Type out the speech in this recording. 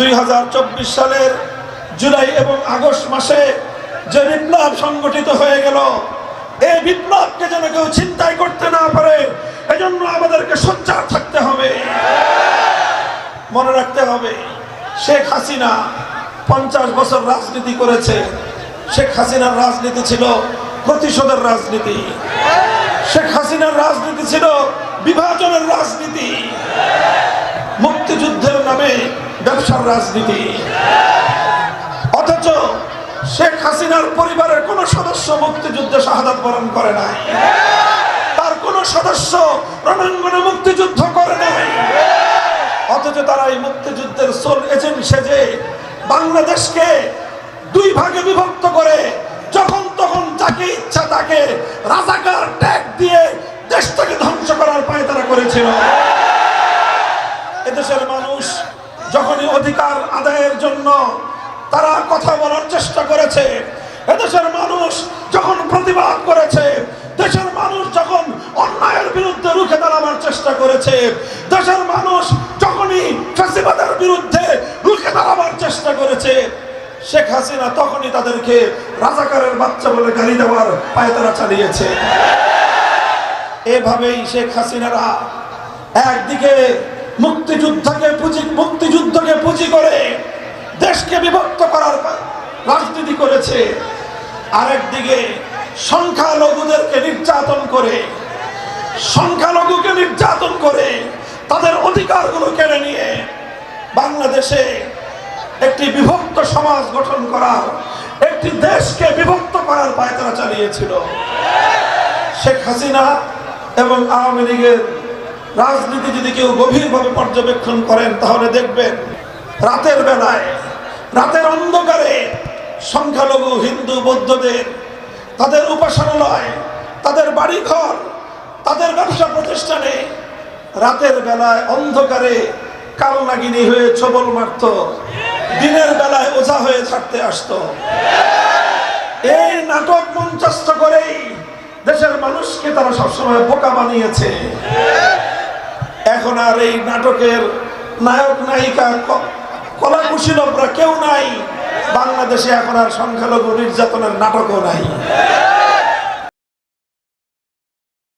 দুই হাজার চব্বিশ সালের জুলাই এবং আগস্ট মাসে যে বিপ্লব সংগঠিত হয়ে গেল, এই বিপ্লবকে যেন কেউ চিন্তাই করতে না পারে, এজন্য আমাদেরকে সোচ্চার থাকতে হবে। মনে রাখতে হবে, শেখ হাসিনা পঞ্চাশ বছর রাজনীতি করেছে। শেখ হাসিনার রাজনীতি ছিল প্রতিশোধের রাজনীতি। শেখ হাসিনার রাজনীতি ছিল বিভাজনের রাজনীতি। মুক্তিযুদ্ধের নামে ব্যবসার রাজনীতি। অথচ শেখ হাসিনার পরিবারের কোন সদস্য মুক্তিযুদ্ধে শাহাদাত বরণ করে নাই। তার কোন সদস্য রণাঙ্গনে মুক্তিযুদ্ধ করে নাই। অথচ তারা এই মুক্তিযুদ্ধের সোল এজেন্ট সেজে বাংলাদেশকে দুই ভাগে বিভক্ত করে যখন তখন যাকে ইচ্ছা তাকে রাজাকার ট্যাগ দিয়ে দেশটাকে ধ্বংস করার পায় তারা করেছিল। যখনই অধিকার আদায়ের জন্য তারা কথা বলার চেষ্টা করেছে, এদেশের মানুষ যখন প্রতিবাদ করেছে, দেশের মানুষ যখন অন্যায়ের বিরুদ্ধে রুখে দাঁড়াবার চেষ্টা করেছে, দেশের মানুষ যখনই ফ্যাসিবাদের বিরুদ্ধে রুখে দাঁড়াবার চেষ্টা করেছে, শেখ হাসিনা তখনই তাদেরকে রাজাকারের বাচ্চা বলে গালি দেওয়ার পায়তারা চালিয়েছে। এভাবেই শেখ হাসিনারা একদিকে মুক্তিযুদ্ধকে পুঁজি মুক্তিযুদ্ধকে পুঁজি করে দেশকে বিভক্ত করার রাজনীতি করেছে। আরেকদিকে সংখ্যালঘুদেরকে নির্যাতন করে, সংখ্যালঘুকে নির্যাতন করে তাদের অধিকারগুলো কেড়ে নিয়ে বাংলাদেশে একটি বিভক্ত সমাজ গঠন করার, একটি দেশকে বিভক্ত করার পায়তারা চালিয়েছিল। শেখ হাসিনা এবং আওয়ামী লীগের রাজনীতি যদি কেউ গভীরভাবে পর্যবেক্ষণ করেন, তাহলে দেখবেন রাতের বেলায়, রাতের অন্ধকারে সংখ্যালঘু, হিন্দু, বৌদ্ধদের, তাদের উপাসনালয়, তাদের বাড়িঘর, তাদের ব্যবসা প্রতিষ্ঠানে রাতের বেলায় অন্ধকারে কাল নাগিনী হয়ে ছবল মারত, দিনের বেলায় ওঝা হয়ে থাকতে আসতো। এই নাটক মঞ্চস্থ করেই দেশের মানুষকে তারা সবসময় বোকা বানিয়েছে। এখন আর এই নাটকের নায়ক, নায়িকা কলা কুশীলভরা কেউ নাই। বাংলাদেশে এখন আর সংখ্যালঘু নির্যাতনের নাটকও নাই।